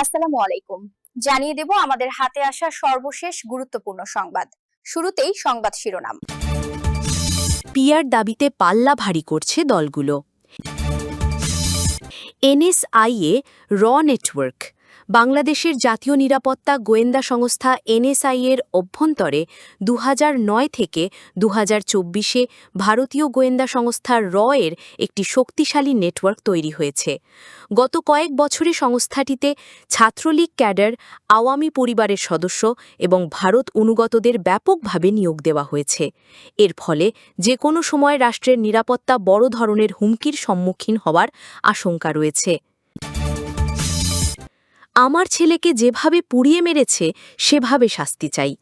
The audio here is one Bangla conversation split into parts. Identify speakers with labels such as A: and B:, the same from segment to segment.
A: আসসালামু আলাইকুম। জানিয়ে দেব আমাদের হাতে আসা সর্বশেষ গুরুত্বপূর্ণ সংবাদ। শুরুতেই সংবাদ শিরোনাম।
B: পিয়ার দাবিতে পাল্লা ভারী করছে দলগুলো। এনএসআইএ র নেটওয়ার্ক। বাংলাদেশের জাতীয় নিরাপত্তা গোয়েন্দা সংস্থা এনএসআই এর অভ্যন্তরে দু হাজার নয় থেকে দু চব্বিশে ভারতীয় গোয়েন্দা সংস্থা র এর একটি শক্তিশালী নেটওয়ার্ক তৈরি হয়েছে। গত কয়েক বছরে সংস্থাটিতে ছাত্রলীগ ক্যাডার, আওয়ামী পরিবারের সদস্য এবং ভারত অনুগতদের ব্যাপকভাবে নিয়োগ দেওয়া হয়েছে। এর ফলে যে কোনো সময় রাষ্ট্রের নিরাপত্তা বড় ধরনের হুমকির সম্মুখীন হওয়ার আশঙ্কা রয়েছে। আমার ছেলেকে যেভাবে পুড়িয়ে মেরেছে, সেভাবে শাস্তি চাই।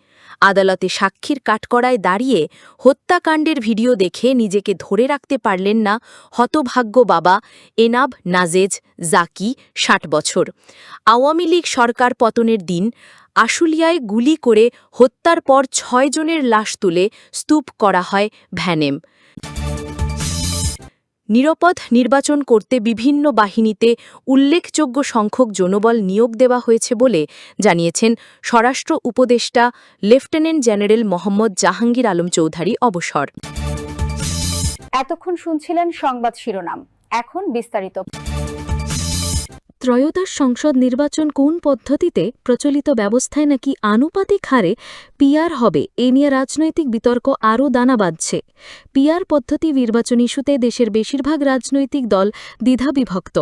B: আদালতে সাক্ষীর কাঠকড়ায় দাঁড়িয়ে হত্যাকাণ্ডের ভিডিও দেখে নিজেকে ধরে রাখতে পারলেন না হতভাগ্য বাবা এনাব নাজেজ জাকি, ষাট বছর। আওয়ামী লীগ সরকার পতনের দিন আশুলিয়ায় গুলি করে হত্যার পর ছয়জনের লাশ তুলে স্তূপ করা হয় ভ্যানেম। নিরাপদ নির্বাচন করতে বিভিন্ন বাহিনীতে উল্লেখযোগ্য সংখ্যক জনবল নিয়োগ দেওয়া হয়েছে বলে জানিয়েছেন স্বরাষ্ট্র উপদেষ্টা লেফটেন্যান্ট জেনারেল মোহাম্মদ জাহাঙ্গীর আলম চৌধুরী অবসর।
A: এতক্ষণ শুনছিলেন সংবাদ শিরোনাম। এখন বিস্তারিত।
C: ত্রয়োদশ সংসদ নির্বাচন কোন পদ্ধতিতে প্রচলিত ব্যবস্থায় নাকি আনুপাতিক হারে পিআর হবে, এ নিয়ে রাজনৈতিক বিতর্ক আরও দানা বাঁধছে। পিআর পদ্ধতি নির্বাচন ইস্যুতে দেশের বেশিরভাগ রাজনৈতিক দল দ্বিধাবিভক্ত।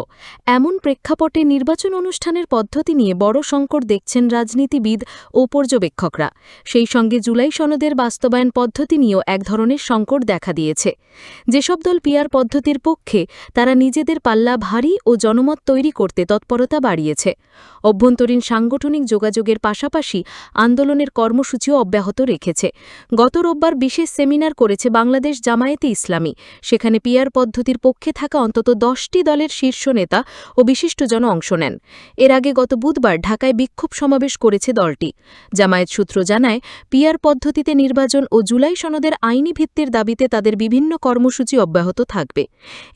C: এমন প্রেক্ষাপটে নির্বাচন অনুষ্ঠানের পদ্ধতি নিয়ে বড় সংকট দেখছেন রাজনীতিবিদ ও পর্যবেক্ষকরা। সেই সঙ্গে জুলাই সনদের বাস্তবায়ন পদ্ধতি নিয়েও এক ধরনের সংকট দেখা দিয়েছে। যেসব দল পিআর পদ্ধতির পক্ষে, তারা নিজেদের পাল্লা ভারী ও জনমত তৈরি করতে তৎপরতা বাড়িয়েছে। অভ্যন্তরীণ সাংগঠনিক যোগাযোগের পাশাপাশি আন্দোলনের কর্মসূচিও অব্যাহত রেখেছে। গত রোববার বিশেষ সেমিনার করেছে বাংলাদেশ জামায়াতে ইসলামী। সেখানে পিয়ার পদ্ধতির পক্ষে থাকা অন্তত দশটি দলের শীর্ষ নেতা ও বিশিষ্টজন অংশ নেন। এর আগে গত বুধবার ঢাকায় বিক্ষোভ সমাবেশ করেছে দলটি। জামায়াত সূত্র জানায় পিয়ার পদ্ধতিতে নির্বাচন ও জুলাই সনদের আইনি ভিত্তির দাবিতে তাদের বিভিন্ন কর্মসূচি অব্যাহত থাকবে।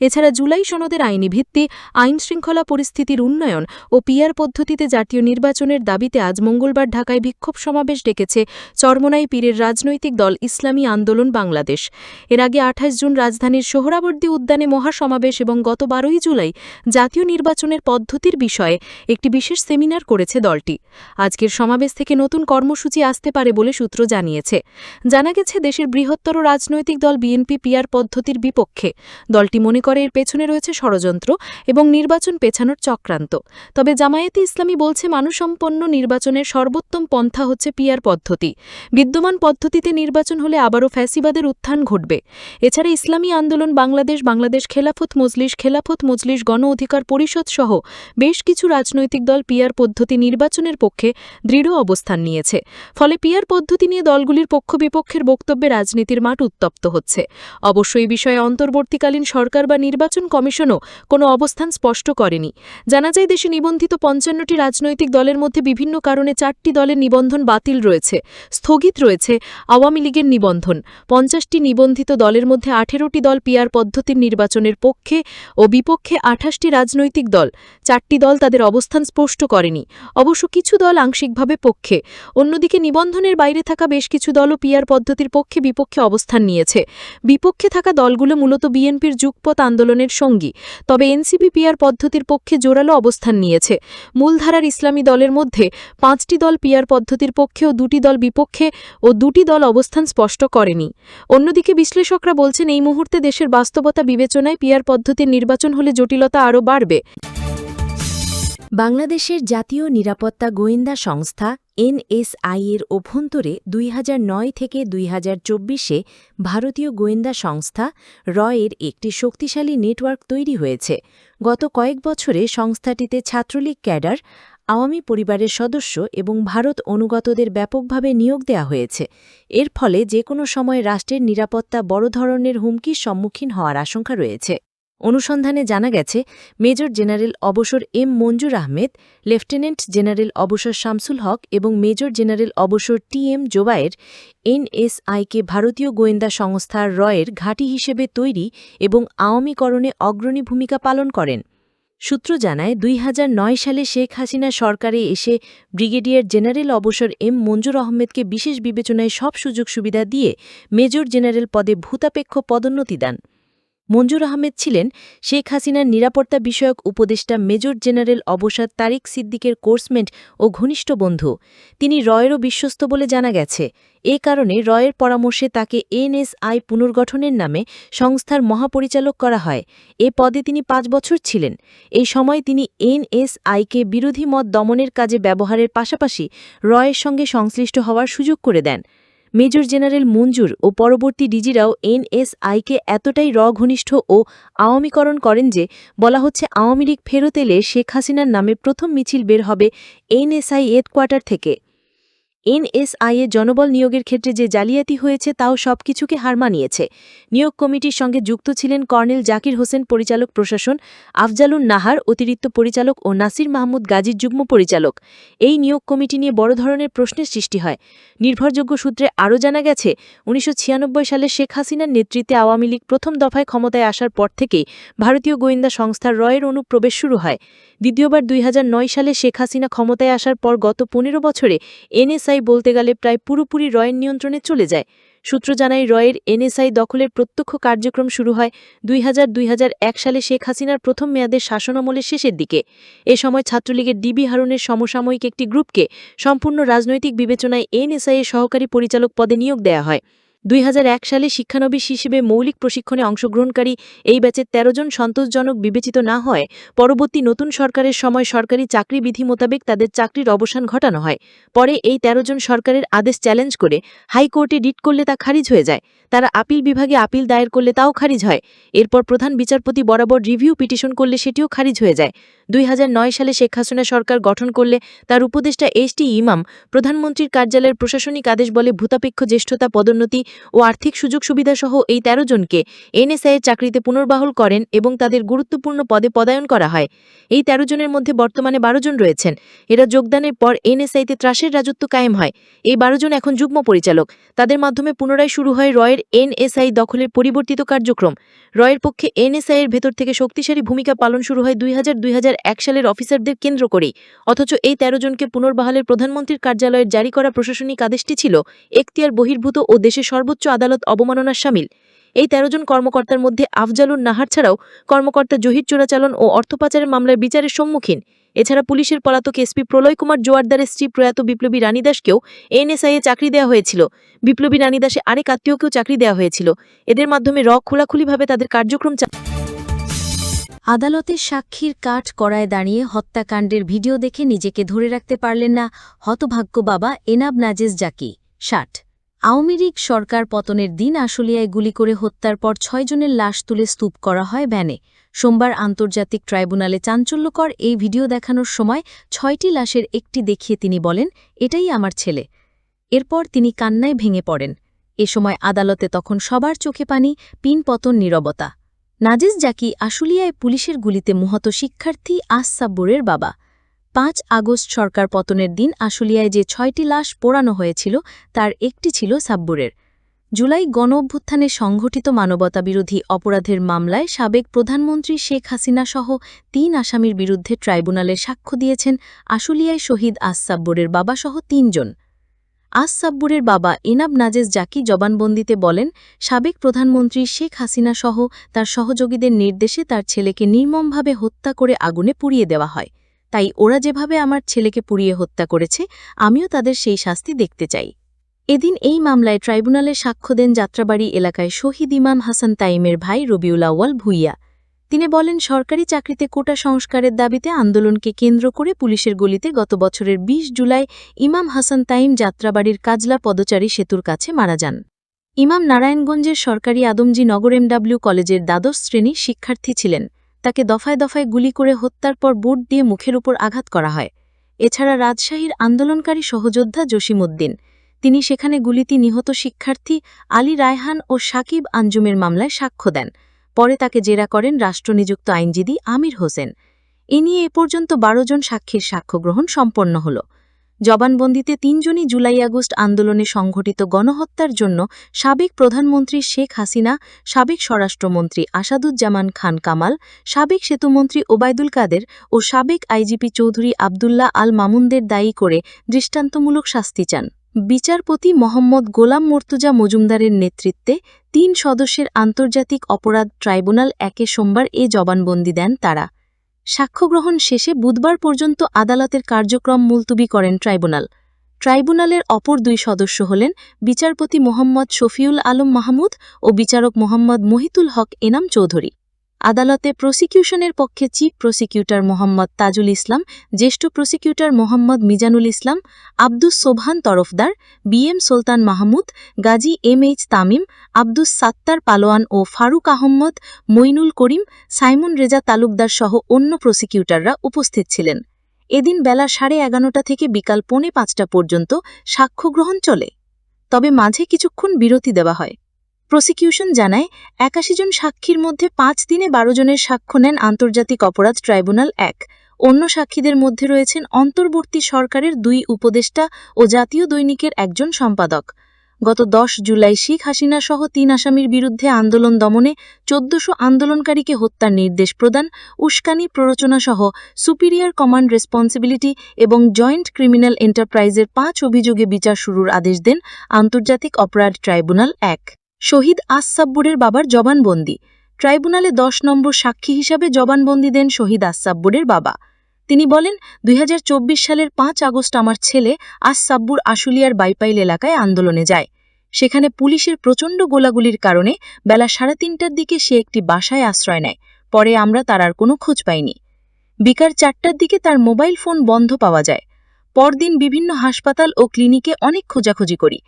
C: এছাড়া জুলাই সনদের আইনি ভিত্তি আইন শৃঙ্খলা পরিস্থিতির উন্নয়ন ও পিয়ার পদ্ধতিতে জাতীয় নির্বাচনের দাবিতে আজ মঙ্গলবার ঢাকায় বিক্ষোভ সমাবেশ ডেকেছে চরমনাই পীরের রাজনৈতিক দল ইসলামী আন্দোলন বাংলাদেশ। এর আগে আঠাশ জুন রাজধানীর সোহরাবর্দী উদ্যানে মহাসমাবেশ এবং গত বারোই জুলাই জাতীয় নির্বাচনের পদ্ধতির বিষয়ে একটি বিশেষ সেমিনার করেছে দলটি। আজকের সমাবেশ থেকে নতুন কর্মসূচি আসতে পারে বলে সূত্র জানিয়েছে। জানা গেছে, দেশের বৃহত্তর রাজনৈতিক দল বিএনপি পিয়ার পদ্ধতির বিপক্ষে। দলটি মনে করে এর পেছনে রয়েছে ষড়যন্ত্র এবং নির্বাচন পেছানোর চক্রান্ত তবে জামায়াতে ইসলামী বলছে মানসম্পন্ন নির্বাচনের সর্বোত্তম পন্থা হচ্ছে পিয়ার পদ্ধতি। বিদ্যমান পদ্ধতিতে নির্বাচন হলে আবারও ফ্যাসিবাদের উত্থান ঘটবে। এছাড়া ইসলামী আন্দোলন বাংলাদেশ বাংলাদেশ খেলাফত মজলিস খেলাফত মজলিস, গণ অধিকার পরিষদ সহ বেশ কিছু রাজনৈতিক দল পিয়ার পদ্ধতি নির্বাচনের পক্ষে দৃঢ় অবস্থান নিয়েছে। ফলে পিয়ার পদ্ধতি নিয়ে দলগুলির পক্ষ বিপক্ষের বক্তব্যে রাজনীতির মাঠ উত্তপ্ত হচ্ছে। অবশ্য এই বিষয়ে অন্তর্বর্তীকালীন সরকার বা নির্বাচন কমিশনও কোনো অবস্থান স্পষ্ট করেনি। জানা যায়, দেশে নিবন্ধিত পঞ্চান্নটি রাজনৈতিক দলের মধ্যে বিভিন্ন কারণে চারটি দলের নিবন্ধন বাতিল রয়েছে, স্থগিত রয়েছে আওয়ামী লীগের নিবন্ধন। পঞ্চাশটি নিবন্ধিত দলের মধ্যে আঠেরোটি দল পিয়ার পদ্ধতির নির্বাচনের পক্ষে ও বিপক্ষে আঠাশটি রাজনৈতিক দল। চারটি দল তাদের অবস্থান স্পষ্ট করেনি। অবশ্য কিছু দল আংশিকভাবে পক্ষে। অন্যদিকে নিবন্ধনের বাইরে থাকা বেশ কিছু দলও পিয়ার পদ্ধতির পক্ষে বিপক্ষে অবস্থান নিয়েছে। বিপক্ষে থাকা দলগুলো মূলত বিএনপির যুগপথ আন্দোলনের সঙ্গী। তবে এনসিপি পিয়ার পদ্ধতির পক্ষে জোরালো অবস্থান নিয়েছে। মূলধারার ইসলামী দলের মধ্যে পাঁচটি দল পিয়ার পদ্ধতির পক্ষে ও দুটি দল বিপক্ষে ও দুটি দল অবস্থান স্পষ্ট করেনি। অন্যদিকে বিশ্লেষকরা বলছেন, এই মুহূর্তে দেশের বাস্তবতা বিবেচনায় পিয়ার পদ্ধতির নির্বাচন হলে জটিলতা আরও বাড়বে।
B: বাংলাদেশের জাতীয় নিরাপত্তা গোয়েন্দা সংস্থা এনএসআই এর অভ্যন্তরে দুই হাজার নয় থেকে দুই চব্বিশে ভারতীয় গোয়েন্দা সংস্থা রয়ের একটি শক্তিশালী নেটওয়ার্ক তৈরি হয়েছে। গত কয়েক বছরে সংস্থাটিতে ছাত্রলীগ ক্যাডার, আওয়ামী পরিবারের সদস্য এবং ভারত অনুগতদের ব্যাপকভাবে নিয়োগ দেওয়া হয়েছে। এর ফলে যে কোনো সময় রাষ্ট্রের নিরাপত্তা বড় ধরনের হুমকির সম্মুখীন হওয়ার আশঙ্কা রয়েছে। অনুসন্ধানে জানা গেছে, মেজর জেনারেল অবসর M Manjur Ahmed, lieutenant general অবসর শামসুল হক এবং মেজর জেনারেল অবসর টি এম জোবায়ের এনএসআইকে ভারতীয় গোয়েন্দা সংস্থা রয়ের ঘাঁটি হিসেবে তৈরি এবং আওয়ামীকরণে অগ্রণী ভূমিকা পালন করেন।
C: সূত্র জানায়, দুই হাজার নয় সালে শেখ হাসিনা সরকারে এসে ব্রিগেডিয়ার জেনারেল অবসর এম মঞ্জুর আহমেদকে বিশেষ বিবেচনায় সব সুযোগ সুবিধা দিয়ে মেজর জেনারেল পদে ভূতাপেক্ষ পদোন্নতি দেন। মঞ্জুর আহমেদ ছিলেন শেখ হাসিনার নিরাপত্তা বিষয়ক উপদেষ্টা মেজর জেনারেল অবসাদ তারিক সিদ্দিকের কোর্সমেন্ট ও ঘনিষ্ঠ বন্ধু। তিনি রয়েরও বিশ্বস্ত বলে জানা গেছে। এ কারণে রয়ের পরামর্শে তাকে এনএসআই পুনর্গঠনের নামে সংস্থার মহাপরিচালক করা হয়। এ পদে তিনি পাঁচ বছর ছিলেন। এই সময় তিনি এনএসআইকে বিরোধী মত দমনের কাজে ব্যবহারের পাশাপাশি রয়ের সঙ্গে সংশ্লিষ্ট হওয়ার সুযোগ করে দেন। মেজর জেনারেল মঞ্জুর ও পরবর্তী ডিজিরাও এনএসআইকে এতটাই রঘনিষ্ঠ ঘনিষ্ঠ ও আওয়ামীকরণ করেন যে, বলা হচ্ছে আওয়ামী লীগ ফেরত এলে শেখ হাসিনার নামে প্রথম মিছিল বের হবে এনএসআই হেডকোয়ার্টার থেকে। এনএসআই এ জনবল নিয়োগের ক্ষেত্রে যে জালিয়াতি হয়েছে, তাও সবকিছুকে হার মানিয়েছে। নিয়োগ কমিটির সঙ্গে যুক্ত ছিলেন কর্নেল জাকির হোসেন, পরিচালক প্রশাসন আফজালুন নাহার, অতিরিক্ত পরিচালক ও নাসির মাহমুদ গাজীর যুগ্ম পরিচালক। এই নিয়োগ কমিটি নিয়ে বড় ধরনের প্রশ্নের সৃষ্টি হয়। নির্ভরযোগ্য সূত্রে আরও জানা গেছে, উনিশশো ছিয়ানব্বই সালে শেখ হাসিনার নেতৃত্বে আওয়ামী লীগ প্রথম দফায় ক্ষমতায় আসার পর থেকেই ভারতীয় গোয়েন্দা সংস্থার রয়ের অনুপ্রবেশ শুরু হয়। দ্বিতীয়বার দুই হাজার নয় সালে শেখ হাসিনা ক্ষমতায় আসার পর গত পনেরো বছরে এনএসআই বলতে গেলে প্রায় পুরোপুরি রয়ের নিয়ন্ত্রণে চলে যায়। সূত্র জানায়, রয়ের এনএসআই দখলের প্রত্যক্ষ কার্যক্রম শুরু হয় দুই হাজার সালে শেখ হাসিনার প্রথম মেয়াদের শাসনামলের শেষের দিকে। এ সময় ছাত্রলীগের ডিবি হারুনের সমসাময়িক একটি গ্রুপকে সম্পূর্ণ রাজনৈতিক বিবেচনায় এনএসআই এর সহকারী পরিচালক পদে নিয়োগ দেয়া হয়। দুই হাজার এক সালে শিক্ষানবিশ হিসেবে মৌলিক প্রশিক্ষণে অংশগ্রহণকারী এই ব্যাচের ১৩ জন সন্তোষজনক বিবেচিত না হয়, পরবর্তী নতুন সরকারের সময় সরকারি চাকরি বিধি মোতাবেক তাদের চাকরির অবসান ঘটানো হয়। পরে এই ১৩ জন সরকারের আদেশ চ্যালেঞ্জ করে হাইকোর্টে রিট করলে তা খারিজ হয়ে যায়, তারা আপিল বিভাগে আপিল দায়ের করলে তাও খারিজ হয়। এরপর প্রধান বিচারপতি বরাবর রিভিউ পিটিশন করলে সেটিও খারিজ হয়ে যায়। দুই হাজার নয় সালে শেখ হাসিনা সরকার গঠন করলে তার উপদেষ্টা এইচ টি ইমাম, প্রধানমন্ত্রীর কার্যালয়ের প্রশাসনিক আদেশ বলে ভূতাপেক্ষ জ্যেষ্ঠতা পদোন্নতি ও আর্থিক সুযোগ সুবিধাসহ এই ১৩ জনকে এনএসআইয়ের চাকরিতে পুনর্বাহল করেন এবং তাদের গুরুত্বপূর্ণ পদে পদায়ন করা হয়। এই ১৩ জনের মধ্যে বর্তমানে ১২ জন রয়েছেন। এরা যোগদানের পর এনএসআইতে ত্রাসের রাজত্ব কায়েম হয়। এই ১২ জন এখন যুগ্ম পরিচালক। তাদের মাধ্যমে পুনরায় শুরু হয় রয়ের এনএসআই দখলের পরিবর্তিত কার্যক্রম। রয়ের পক্ষে এনএসআই এর ভেতর থেকে শক্তিশালী ভূমিকা পালন শুরু হয় দুই এক সালের অফিসারদের কেন্দ্র করেই। অথচ এই ১৩ জনকে পুনর্বহালের প্রধানমন্ত্রীর কার্যালয়ের জারি করা প্রশাসনিক আদেশটি ছিল এখতিয়ার বহির্ভূত ও দেশের সর্বোচ্চ আদালত অবমাননার সামিল। এই ১৩ জন কর্মকর্তার মধ্যে আফজালুন নাহার ছাড়াও কর্মকর্তা জহির চোরাচালন ও অর্থপাচারের মামলার বিচারের সম্মুখীন। এছাড়া পুলিশের পলাতক এসপি প্রলয় কুমার জোয়ারদারের স্ত্রী প্রয়াত বিপ্লবী রানী দাসকেও এনএসআইয়ে চাকরি দেওয়া হয়েছিল। বিপ্লবী রানী দাসে আরেক আত্মীয়কেও চাকরি দেওয়া হয়েছিল। এদের মাধ্যমে র খোলাখুলিভাবে তাদের কার্যক্রম
D: আদালতে সাক্ষীর কাঠ করায় দাঁড়িয়ে হত্যাকাণ্ডের ভিডিও দেখে নিজেকে ধরে রাখতে পারলেন না হতভাগ্য বাবা এনাব নাজেজ জাকি, ষাট। আওয়ামী লীগ সরকার পতনের দিন আশুলিয়ায় গুলি করে হত্যার পর ছয়জনের লাশ তুলে স্তূপ করা হয় ভ্যানে। সোমবার আন্তর্জাতিক ট্রাইব্যুনালে চাঞ্চল্যকর এই ভিডিও দেখানোর সময় ছয়টি লাশের একটি দেখিয়ে তিনি বলেন, এটাই আমার ছেলে। এরপর তিনি কান্নায় ভেঙে পড়েন। এ সময় আদালতে তখন সবার চোখে পানি পিনপতন নীরবতা। নাজিজ জাকি আশুলিয়ায় পুলিশের গুলিতে মুহত শিক্ষার্থী আস সাব্বুরের বাবা। পাঁচ আগস্ট সরকার পতনের দিন আশুলিয়ায় যে ছয়টি লাশ পোড়ানো হয়েছিল, তার একটি ছিল সাব্বুরের। জুলাই গণ অভ্যুত্থানে সংঘটিত মানবতাবিরোধী অপরাধের মামলায় সাবেক প্রধানমন্ত্রী শেখ হাসিনা সহ তিন আসামির বিরুদ্ধে ট্রাইব্যুনালে সাক্ষ্য দিয়েছেন আশুলিয়ায় শহীদ আস সাব্বুরের বাবাসহ তিনজন। আস সাব্বুরের বাবা এনাব নাজেজ জাকি জবানবন্দিতে বলেন, সাবেক প্রধানমন্ত্রী শেখ হাসিনা সহ তার সহযোগীদের নির্দেশে তার ছেলেকে নির্মমভাবে হত্যা করে আগুনে পুড়িয়ে দেওয়া হয়। তাই ওরা যেভাবে আমার ছেলেকে পুড়িয়ে হত্যা করেছে, আমিও তাদের সেই শাস্তি দেখতে চাই। এদিন এই মামলায় ট্রাইব্যুনালে সাক্ষ্য দেন যাত্রাবাড়ি এলাকায় শহীদ ইমাম হাসান তাইমের ভাই রবিউল আউয়াল ভুইয়া। তিনি বলেন, সরকারি চাকরিতে কোটা সংস্কারের দাবিতে আন্দোলনকে কেন্দ্র করে পুলিশের গলিতে গত বছরের ২০ জুলাই ইমাম হাসান তাইম যাত্রাবাড়ির কাজলা পদচারী সেতুর কাছে মারা যান। ইমাম নারায়ণগঞ্জের সরকারি আদমজি নগর এমডাব্লিউ কলেজের দ্বাদশ শ্রেণি শিক্ষার্থী ছিলেন। তাকে দফায় দফায় গুলি করে হত্যার পর বুট দিয়ে মুখের উপর আঘাত করা হয়। এছাড়া রাজশাহীর আন্দোলনকারী সহযোদ্ধা জসিমউদ্দিন, তিনি সেখানে গুলিতে নিহত শিক্ষার্থী আলী রায়হান ও সাকিব আঞ্জুমের মামলায় সাক্ষ্য দেন। পরে তাকে জেরা করেন রাষ্ট্রনিযুক্ত আইনজীবী আমির হোসেন। এ নিয়ে এ পর্যন্ত বারো জন সাক্ষীর সাক্ষ্য গ্রহণ সম্পন্ন হল।
C: জবানবন্দিতে তিনজনই জুলাই আগস্ট আন্দোলনে সংঘটিত গণহত্যার জন্য সাবেক প্রধানমন্ত্রী শেখ হাসিনা, সাবেক স্বরাষ্ট্রমন্ত্রী আসাদুজ্জামান খান কামাল, সাবেক সেতুমন্ত্রী ওবায়দুল কাদের ও সাবেক আইজিপি চৌধুরী আবদুল্লাহ আল মামুনদের দায়ী করে দৃষ্টান্তমূলক শাস্তি চান। বিচারপতি মোহাম্মদ গোলাম মর্তুজা মজুমদারের নেতৃত্বে তিন সদস্যের আন্তর্জাতিক অপরাধ ট্রাইব্যুনাল একে সোমবার এ জবানবন্দি দেন তারা। সাক্ষ্যগ্রহণ শেষে বুধবার পর্যন্ত আদালতের কার্যক্রম মুলতুবি করেন ট্রাইব্যুনাল। ট্রাইব্যুনালের অপর দুই সদস্য হলেন বিচারপতি মোহাম্মদ শফিউল আলম মাহমুদ ও বিচারক মোহাম্মদ মহিতুল হক এনাম চৌধুরী। আদালতে প্রসিকিউশনের পক্ষে চিফ প্রসিকিউটর মোহাম্মদ তাজুল ইসলাম, জ্যেষ্ঠ prosecutor Mohammad Mizanul Islam, Abdus Sobhan Tarafdar BM Sultan Mahmud, Gazi M H Tamim, Abdus Sattar Palowan ও ফারুক আহম্মদ মইনুল করিম, সাইমন রেজা তালুকদার সহ অন্য প্রসিকিউটররা উপস্থিত ছিলেন। এদিন বেলা সাড়ে এগারোটা থেকে বিকাল পৌনে পাঁচটা পর্যন্ত সাক্ষ্যগ্রহণ চলে। তবে মাঝে কিছুক্ষণ বিরতি দেওয়া হয়। প্রসিকিউশন জানায়, একাশি জন সাক্ষীর মধ্যে পাঁচ দিনে বারো জনের সাক্ষ্য নেন আন্তর্জাতিক অপরাধ ট্রাইব্যুনাল এক। অন্য সাক্ষীদের মধ্যে রয়েছেন অন্তর্বর্তী সরকারের দুই উপদেষ্টা ও জাতীয় দৈনিকের একজন সম্পাদক। গত দশ জুলাই শেখ হাসিনা সহ তিন আসামির বিরুদ্ধে আন্দোলন দমনে চোদ্দশো আন্দোলনকারীকে হত্যার নির্দেশ প্রদান, উস্কানি প্ররোচনা সহ সুপিরিয়র কমান্ড রেসপন্সিবিলিটি এবং জয়েন্ট ক্রিমিনাল এন্টারপ্রাইজের পাঁচ অভিযোগে বিচার শুরুর আদেশ দেন আন্তর্জাতিক অপরাধ ট্রাইব্যুনাল এক। শহীদ আসাব্বুরের বাবার জবানবন্দি। ট্রাইব্যুনালে দশ নম্বর সাক্ষী হিসাবে জবানবন্দি দেন শহীদ আসাব্বুরের বাবা। তিনি বলেন, দুই হাজার চব্বিশ সালের পাঁচ আগস্ট আমার ছেলে আসাব্বুর আশুলিয়ার বাইপাইল এলাকায় আন্দোলনে যায়। সেখানে পুলিশের প্রচণ্ড গোলাগুলির কারণে বেলা সাড়ে তিনটার দিকে সে একটি বাসায় আশ্রয় নেয়। পরে আমরা তার আর কোনো খোঁজ পাইনি। বিকার চারটার দিকে তার মোবাইল ফোন বন্ধ পাওয়া যায়। পরদিন বিভিন্ন হাসপাতাল ও ক্লিনিকে অনেক খোঁজাখুঁজি করি।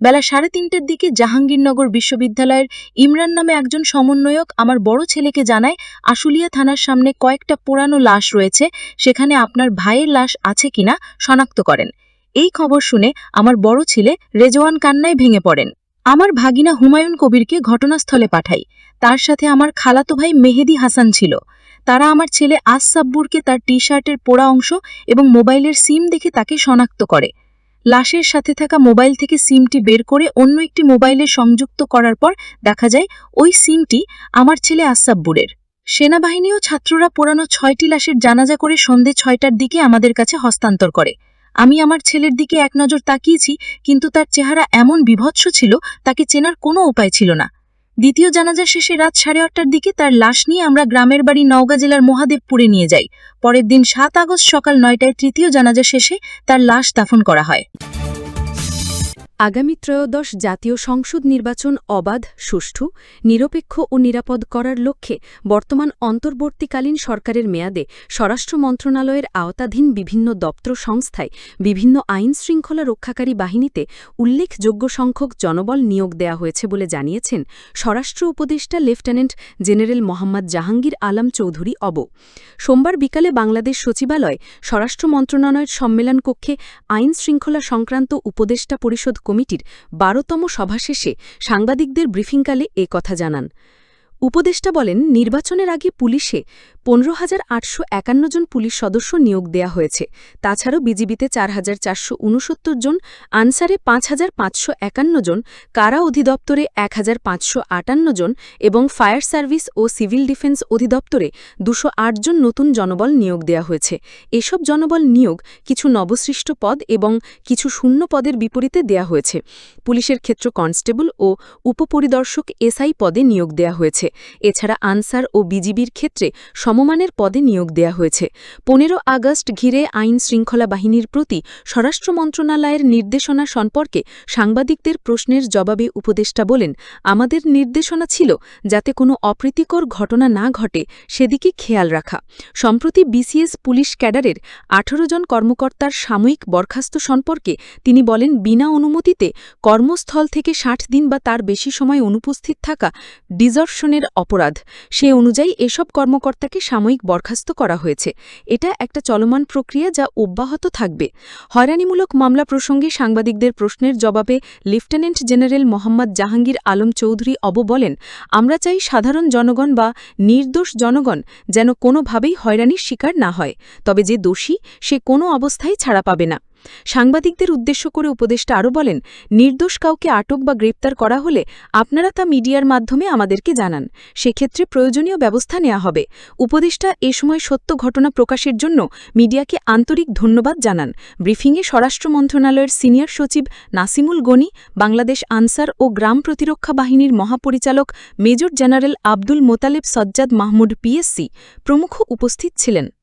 C: বেলা সাড়ে তিনটার দিকে জাহাঙ্গীরনগর বিশ্ববিদ্যালয়ের ইমরান নামে একজন সমন্বয়ক আমার বড় ছেলেকে জানায়, আশুলিয়া থানার সামনে কয়েকটা পোড়ানো লাশ রয়েছে, সেখানে আপনার ভাইয়ের লাশ আছে কিনা শনাক্ত করেন। এই খবর শুনে আমার বড় ছেলে রেজওয়ান কান্নায় ভেঙে পড়েন। আমার ভাগিনা হুমায়ুন কবিরকে ঘটনাস্থলে পাঠাই। তার সাথে আমার খালাতো ভাই মেহেদি হাসান ছিল। তারা আমার ছেলে আস সাব্বুরকে তার টি শার্টের পোড়া অংশ এবং মোবাইলের সিম দেখে তাকে শনাক্ত করে। লাশের সাথে থাকা মোবাইল থেকে সিমটি বের করে অন্য একটি মোবাইলে সংযুক্ত করার পর দেখা যায়, ওই সিমটি আমার ছেলে আসাব্বুরের সেনাবাহিনী ও ছাত্ররা পোড়ানো ছয়টি লাশের জানাজা করে সন্ধে ছয়টার দিকে আমাদের কাছে হস্তান্তর করে। আমি আমার ছেলের দিকে এক নজর তাকিয়েছি, কিন্তু তার চেহারা এমন বিভৎস ছিল, তাকে চেনার কোনো উপায় ছিল না। দ্বিতীয় জানাজার শেষে রাত সাড়ে আটটার দিকে তার লাশ নিয়ে আমরা গ্রামের বাড়ি নওগাঁ জেলার মহাদেবপুরে নিয়ে যাই। পরের দিন সাত আগস্ট সকাল নয়টায় তৃতীয় জানাজা শেষে তার লাশ দাফন করা হয়।
D: আগামী ত্রয়োদশ জাতীয় সংসদ নির্বাচন অবাধ, সুষ্ঠু, নিরপেক্ষ ও নিরাপদ করার লক্ষ্যে বর্তমান অন্তর্বর্তীকালীন সরকারের মেয়াদে স্বরাষ্ট্র মন্ত্রণালয়ের আওতাধীন বিভিন্ন দপ্তর সংস্থায় বিভিন্ন আইন শৃঙ্খলা রক্ষাকারী বাহিনীতে উল্লেখযোগ্য সংখ্যক জনবল নিয়োগ দেয়া হয়েছে বলে জানিয়েছেন স্বরাষ্ট্র উপদেষ্টা লেফটেন্যান্ট জেনারেল মোহাম্মদ জাহাঙ্গীর আলম চৌধুরী অব। সোমবার বিকালে বাংলাদেশ সচিবালয় স্বরাষ্ট্র মন্ত্রণালয়ের সম্মেলন কক্ষে আইন শৃঙ্খলা সংক্রান্ত উপদেষ্টা পরিষদ কমিটির বারোতম সভা শেষে সাংবাদিকদের ব্রিফিংকালে এ কথা জানান। উপদেষ্টা বলেন, নির্বাচনের আগে পুলিশে পনেরো হাজার আটশো একান্ন জন পুলিশ সদস্য নিয়োগ দেয়া হয়েছে। তাছাড়াও বিজিবিতে চার হাজার চারশো উনসত্তর জন, আনসারে পাঁচ হাজার পাঁচশো একান্ন জন, কারা অধিদপ্তরে এক হাজার পাঁচশো আটান্ন জন এবং ফায়ার সার্ভিস ও সিভিল ডিফেন্স অধিদপ্তরে দুশো জন নতুন জনবল নিয়োগ দেয়া হয়েছে। এসব জনবল নিয়োগ কিছু নবসৃষ্ট পদ এবং কিছু শূন্য পদের বিপরীতে দেয়া হয়েছে। পুলিশের ক্ষেত্র কনস্টেবল ও উপপরিদর্শক এসআই পদে নিয়োগ দেয়া হয়েছে। এছাড়া আনসার ও বিজিবির ক্ষেত্রে সমমানের পদে নিয়োগ দেয়া হয়েছে। পনেরো আগস্ট ঘিরে আইন শৃঙ্খলা বাহিনীর প্রতি স্বরাষ্ট্র মন্ত্রণালয়ের নির্দেশনা সম্পর্কে সাংবাদিকদের প্রশ্নের জবাবে উপদেষ্টা বলেন, আমাদের নির্দেশনা ছিল যাতে কোনো অপ্রীতিকর ঘটনা না ঘটে, সেদিকে খেয়াল রাখা। সম্প্রতি বিসিএস পুলিশ ক্যাডারের আঠারো জন কর্মকর্তার সাময়িক বরখাস্ত সম্পর্কে তিনি বলেন, বিনা অনুমতিতে কর্মস্থল থেকে ষাট দিন বা তার বেশি সময় অনুপস্থিত থাকা ডিজর্শনের অপরাধ। সে অনুযায়ী এসব কর্মকর্তাকে সাময়িক বরখাস্ত করা হয়েছে। এটা একটা চলমান প্রক্রিয়া যা অব্যাহত থাকবে। হয়রানিমূলক মামলা প্রসঙ্গে সাংবাদিকদের প্রশ্নের জবাবে লেফটেন্যান্ট জেনারেল মোহাম্মদ জাহাঙ্গীর আলম চৌধুরী অব বলেন, আমরা চাই সাধারণ জনগণ বা নির্দোষ জনগণ যেন কোনোভাবেই হয়রানির শিকার না হয়। তবে যে দোষী, সে কোনো অবস্থায় ছাড়া পাবে না।
C: সাংবাদিকদের উদ্দেশ্য করে উপদেষ্টা আরও বলেন, নির্দোষ কাউকে আটক বা গ্রেপ্তার করা হলে আপনারা তা মিডিয়ার মাধ্যমে আমাদেরকে জানান। সেক্ষেত্রে প্রয়োজনীয় ব্যবস্থা নেওয়া হবে। উপদেষ্টা এ সময় সত্য ঘটনা প্রকাশের জন্য মিডিয়াকে আন্তরিক ধন্যবাদ জানান। ব্রিফিংয়ে স্বরাষ্ট্র মন্ত্রণালয়ের সিনিয়র সচিব নাসিমুল গনি, বাংলাদেশ আনসার ও গ্রাম প্রতিরক্ষা বাহিনীর মহাপরিচালক major general Abdul Motaleb Sajjad Mahmud PSC প্রমুখ উপস্থিত ছিলেন।